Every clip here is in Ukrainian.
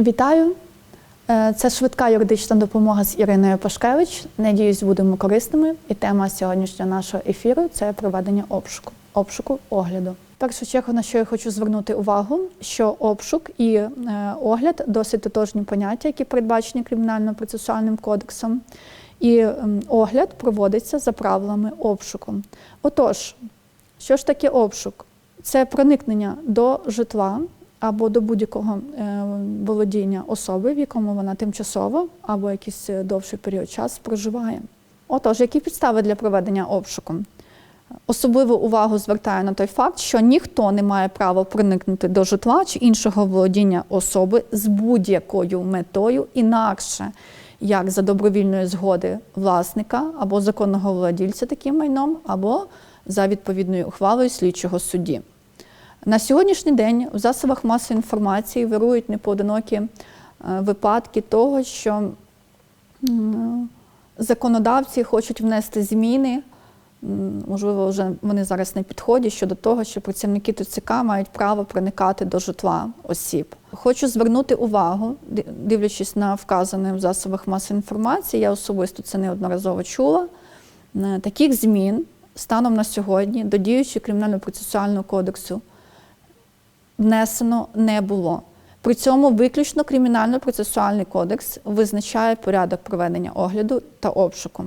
Вітаю! Е, Це швидка юридична допомога з Іриною Пашкевич. Надіюсь, будемо корисними. І тема сьогоднішнього нашого ефіру це проведення обшуку, обшуку огляду. В першу чергу, на що я хочу звернути увагу, що обшук і е, огляд досить тотожні поняття, які передбачені кримінально-процесуальним кодексом. І огляд проводиться за правилами обшуку. Отож, що ж таке обшук? Це проникнення до житла або до будь-якого е, володіння особи, в якому вона тимчасово або якийсь е, довший період часу проживає. Отож, які підстави для проведення обшуку? Особливу увагу звертаю на той факт, що ніхто не має права проникнути до житла чи іншого володіння особи з будь-якою метою інакше, як за добровільної згоди власника або законного владільця таким майном, або за відповідною ухвалою слідчого судді. На сьогоднішній день в засобах масової інформації вирують непоодинокі е, випадки того, що законодавці хочуть внести зміни. Можливо, вже вони зараз на підході щодо того, що працівники ТЦК мають право проникати до житла осіб. Хочу звернути увагу, дивлячись на вказане в засобах масової інформації, я особисто це неодноразово чула. Таких змін станом на сьогодні до діючого кримінально-процесуального кодексу внесено не було. При цьому виключно кримінально-процесуальний кодекс визначає порядок проведення огляду та обшуку.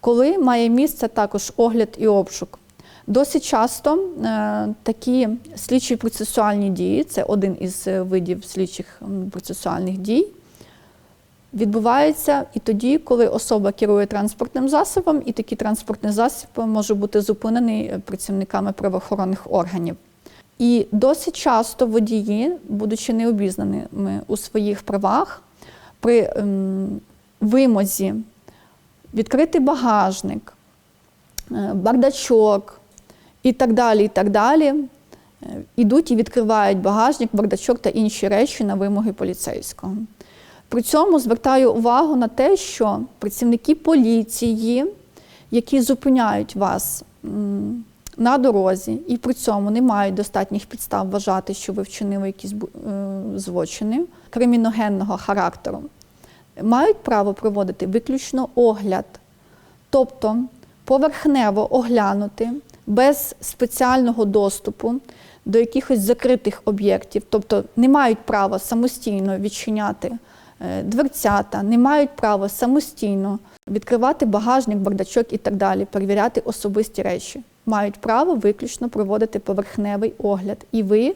Коли має місце також огляд і обшук, досить часто е, такі слідчі процесуальні дії, це один із е, видів слідчих процесуальних дій, відбувається і тоді, коли особа керує транспортним засобом, і такий транспортний засіб може бути зупинений е, працівниками правоохоронних органів. І досить часто водії, будучи необізнаними у своїх правах, при ем, вимозі відкрити багажник, е, бардачок і так далі, і так далі, е, ідуть і відкривають багажник, бардачок та інші речі на вимоги поліцейського. При цьому звертаю увагу на те, що працівники поліції, які зупиняють вас на дорозі і при цьому не мають достатніх підстав вважати, що ви вчинили якісь е, злочини криміногенного характеру, мають право проводити виключно огляд, тобто поверхнево оглянути без спеціального доступу до якихось закритих об'єктів, тобто не мають права самостійно відчиняти е, дверцята, не мають права самостійно відкривати багажник, бардачок і так далі, перевіряти особисті речі. Мають право виключно проводити поверхневий огляд. І ви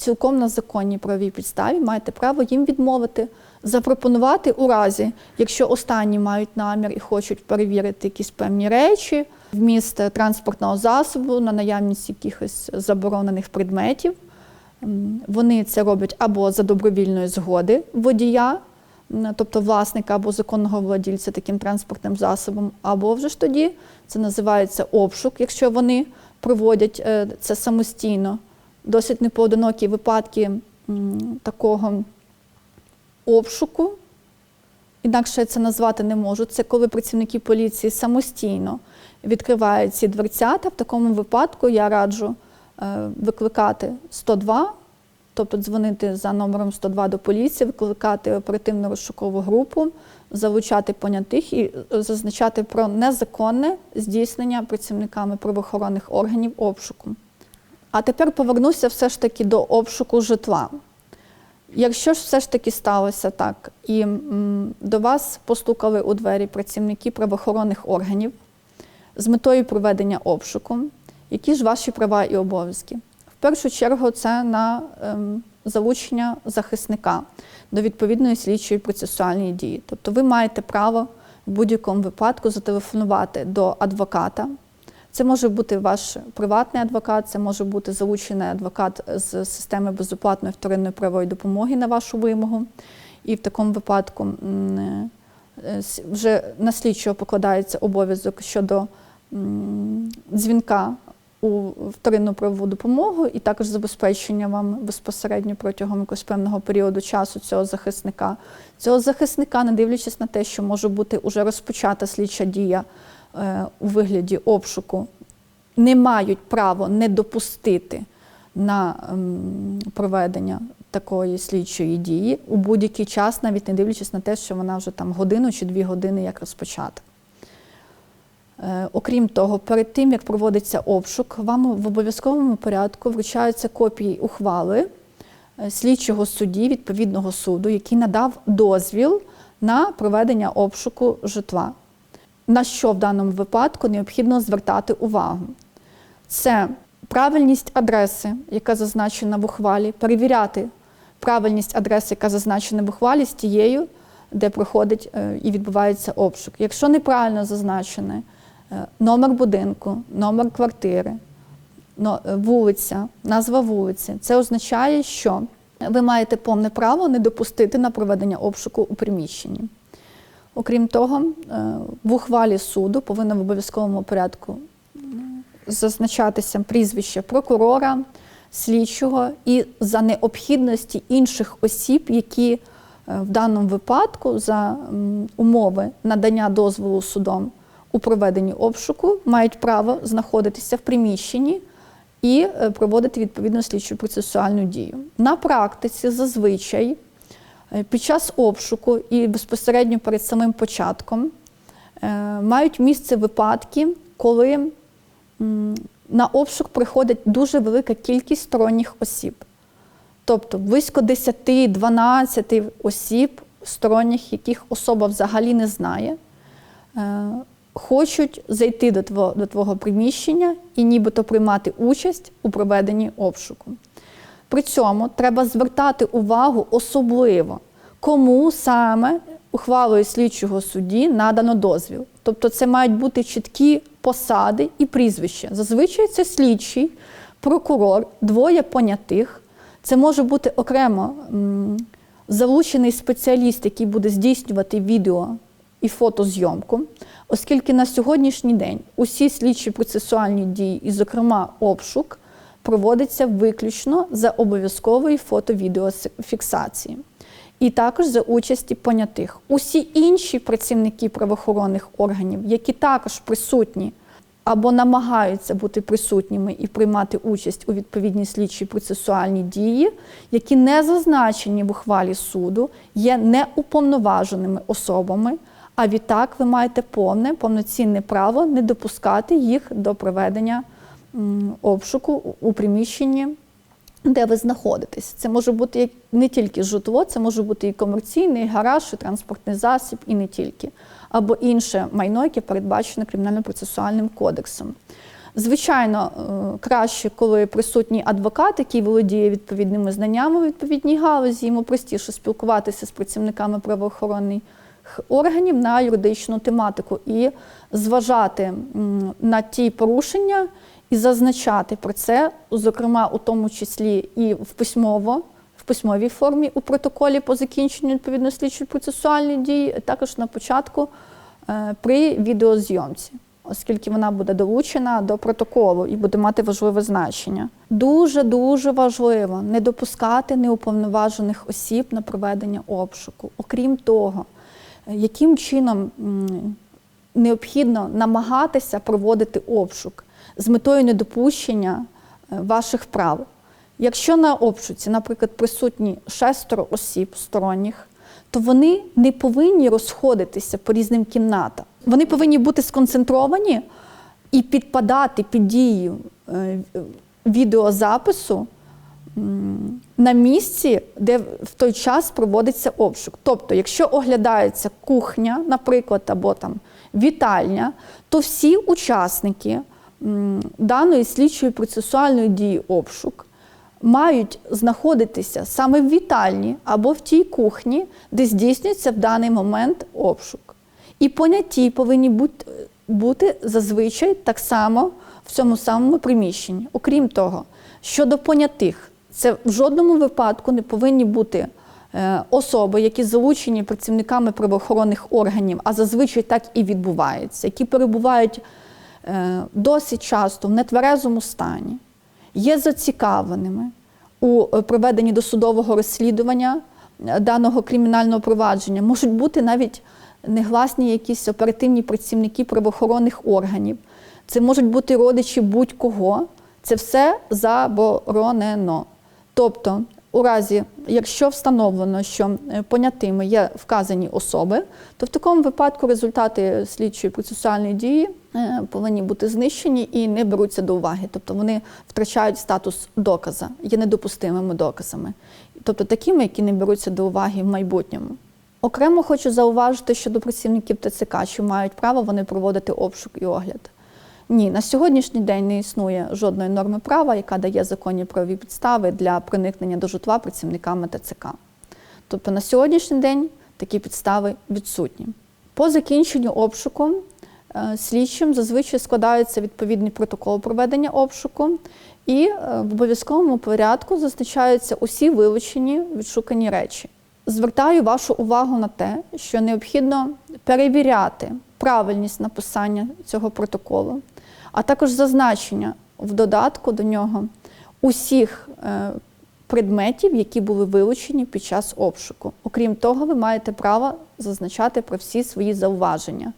цілком на законній правовій підставі маєте право їм відмовити, запропонувати у разі, якщо останні мають намір і хочуть перевірити якісь певні речі, вміст транспортного засобу на наявність якихось заборонених предметів. Вони це роблять або за добровільної згоди водія, тобто власника або законного владільця таким транспортним засобом, або вже ж тоді це називається обшук, якщо вони проводять е, це самостійно. Досить непоодинокі випадки такого обшуку, інакше я це назвати не можу. Це коли працівники поліції самостійно відкривають ці дверцята. В такому випадку я раджу е, викликати 102, тобто дзвонити за номером 102 до поліції, викликати оперативно-розшукову групу, залучати понятих і е, зазначати про незаконне здійснення працівниками правоохоронних органів обшуку. А тепер повернуся все ж таки до обшуку житла. Якщо ж все ж таки сталося так, і до вас постукали у двері працівники правоохоронних органів з метою проведення обшуку, які ж ваші права і обов'язки? В першу чергу це на ем, залучення захисника до відповідної слідчої процесуальної дії. Тобто ви маєте право в будь-якому випадку зателефонувати до адвоката. Це може бути ваш приватний адвокат, це може бути залучений адвокат з системи безоплатної вторинної правової допомоги на вашу вимогу. І в такому випадку е, вже на слідчого покладається обов'язок щодо дзвінка у вторинну правову допомогу і також забезпечення вам безпосередньо протягом якогось певного періоду часу цього захисника. Цього захисника, не дивлячись на те, що може бути уже розпочата слідча дія е, у вигляді обшуку, не мають право не допустити на ем, проведення такої слідчої дії у будь-який час, навіть не дивлячись на те, що вона вже там годину чи дві години як розпочата. Е, Окрім того, перед тим як проводиться обшук, вам в обов'язковому порядку вручаються копії ухвали е, слідчого судді відповідного суду, який надав дозвіл на проведення обшуку житла. На що в даному випадку необхідно звертати увагу? Це правильність адреси, яка зазначена в ухвалі, перевіряти правильність адреси, яка зазначена в ухвалі, з тією, де проходить е, і відбувається обшук. Якщо неправильно зазначене номер будинку, номер квартири, е, вулиця, назва вулиці, це означає, що ви маєте повне право не допустити на проведення обшуку у приміщенні. Окрім того, е, в ухвалі суду повинно в обов'язковому порядку зазначатися прізвище прокурора, слідчого і за необхідності інших осіб, які е, в даному випадку за умови надання дозволу судом у проведенні обшуку мають право знаходитися в приміщенні і е, проводити відповідну слідчу процесуальну дію. На практиці зазвичай е, під час обшуку і безпосередньо перед самим початком е, мають місце випадки, коли на обшук приходить дуже велика кількість сторонніх осіб. Тобто близько 10-12 осіб, сторонніх, яких особа взагалі не знає, хочуть зайти до твого, до твого приміщення і нібито приймати участь у проведенні обшуку. При цьому треба звертати увагу особливо, кому саме ухвалою слідчого судді надано дозвіл. Тобто це мають бути чіткі посади і прізвища. Зазвичай це слідчий, прокурор, двоє понятих. Це може бути окремо залучений спеціаліст, який буде здійснювати відео і фотозйомку, оскільки на сьогоднішній день усі слідчі процесуальні дії, і, зокрема, обшук, проводиться виключно за обов'язкової фото-відеофіксації. І також за участі понятих. Усі інші працівники правоохоронних органів, які також присутні або намагаються бути присутніми і приймати участь у відповідній слідчій процесуальній дії, які не зазначені в ухвалі суду, є неуповноваженими особами. А відтак ви маєте повне повноцінне право не допускати їх до проведення обшуку у приміщенні, де ви знаходитесь. Це може бути не тільки житло, це може бути і комерційний, і гараж, і транспортний засіб, і не тільки, або інше майно, яке передбачено кримінально-процесуальним кодексом. Звичайно, е, краще, коли присутній адвокат, який володіє відповідними знаннями у відповідній галузі, йому простіше спілкуватися з працівниками правоохоронних органів на юридичну тематику і зважати на ті порушення і зазначати про це, зокрема, у тому числі і в письмово. В письмовій формі у протоколі по закінченню відповідно слідчої процесуальної дії, також на початку е, при відеозйомці, оскільки вона буде долучена до протоколу і буде мати важливе значення. Дуже дуже важливо не допускати неуповноважених осіб на проведення обшуку. Окрім того, яким чином необхідно намагатися проводити обшук з метою недопущення е, ваших прав. Якщо на обшуці, наприклад, присутні шестеро осіб сторонніх, то вони не повинні розходитися по різним кімнатам. Вони повинні бути сконцентровані і підпадати під дію е, відеозапису на місці, де в той час проводиться обшук. Тобто, якщо оглядається кухня, наприклад, або там вітальня, то всі учасники даної слідчої процесуальної дії обшук мають знаходитися саме в вітальні або в тій кухні, де здійснюється в даний момент обшук. І поняті повинні бути зазвичай так само в цьому самому приміщенні. Окрім того, щодо понятих, це в жодному випадку не повинні бути е, особи, які залучені працівниками правоохоронних органів, а зазвичай так і відбувається, які перебувають е, досить часто в нетверезому стані, є зацікавленими у е, проведенні досудового розслідування даного кримінального провадження, можуть бути навіть негласні якісь оперативні працівники правоохоронних органів. Це можуть бути родичі будь-кого. Це все заборонено. Тобто У разі, якщо встановлено, що е, понятими є вказані особи, то в такому випадку результати слідчої процесуальної дії е, повинні бути знищені і не беруться до уваги. Тобто вони втрачають статус доказа, є недопустимими доказами, тобто такими, які не беруться до уваги в майбутньому. Окремо хочу зауважити щодо працівників ТЦК, що мають право вони проводити обшук і огляд. Ні, на сьогоднішній день не існує жодної норми права, яка дає законні правові підстави для проникнення до житла працівниками ТЦК. Тобто на сьогоднішній день такі підстави відсутні. По закінченню обшуку е, слідчим зазвичай складається відповідний протокол проведення обшуку, і е, в обов'язковому порядку зазначаються усі вилучені відшукані речі. Звертаю вашу увагу на те, що необхідно перевіряти правильність написання цього протоколу, а також зазначення в додатку до нього усіх е, предметів, які були вилучені під час обшуку. Окрім того, ви маєте право зазначати про всі свої зауваження.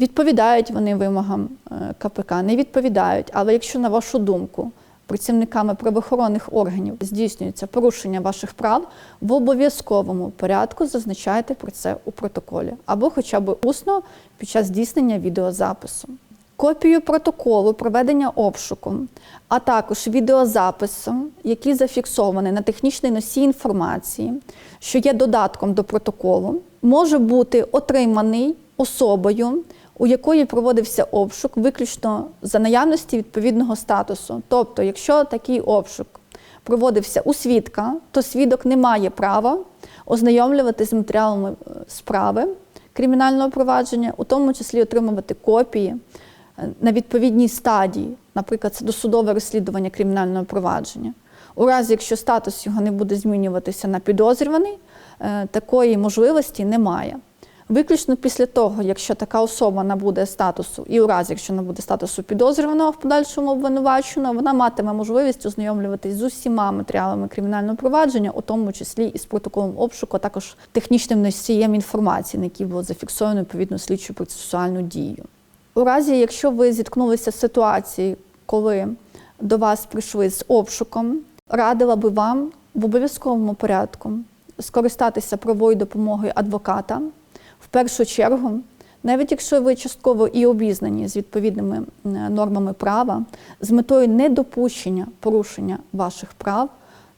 Відповідають вони вимогам е, КПК, не відповідають. Але якщо, на вашу думку, працівниками правоохоронних органів здійснюється порушення ваших прав, в обов'язковому порядку зазначайте про це у протоколі або хоча б усно під час здійснення відеозапису. Копію протоколу проведення обшуку, а також відеозапису, який зафіксований на технічний носій інформації, що є додатком до протоколу, може бути отриманий особою, у якої проводився обшук, виключно за наявності відповідного статусу. Тобто, якщо такий обшук проводився у свідка, то свідок не має права ознайомлювати з матеріалами е, справи кримінального провадження, у тому числі отримувати копії на відповідній стадії, наприклад, це досудове розслідування кримінального провадження. У разі, якщо статус його не буде змінюватися на підозрюваний, е, такої можливості немає. Виключно після того, якщо така особа набуде статусу, і у разі, якщо набуде статусу підозрюваного в подальшому обвинуваченого, вона матиме можливість ознайомлюватись з усіма матеріалами кримінального провадження, у тому числі і з протоколом обшуку, а також технічним носієм інформації, на якій було зафіксовано відповідну слідчу процесуальну дію. У разі, якщо ви зіткнулися з ситуацією, коли до вас прийшли з обшуком, радила би вам в обов'язковому порядку скористатися правовою допомогою адвоката. В першу чергу, навіть якщо ви частково і обізнані з відповідними нормами права, з метою недопущення порушення ваших прав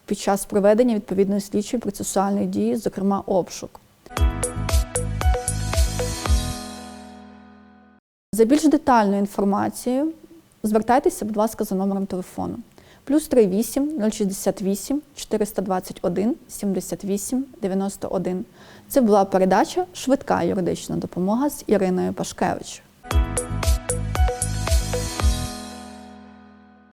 під час проведення відповідної слідчої процесуальної дії, зокрема обшук. За більш детальною інформацією звертайтеся, будь ласка, за номером телефону. Плюс 38 068 421 78 91. Це була передача Швидка юридична допомога з Іриною Пашкевич.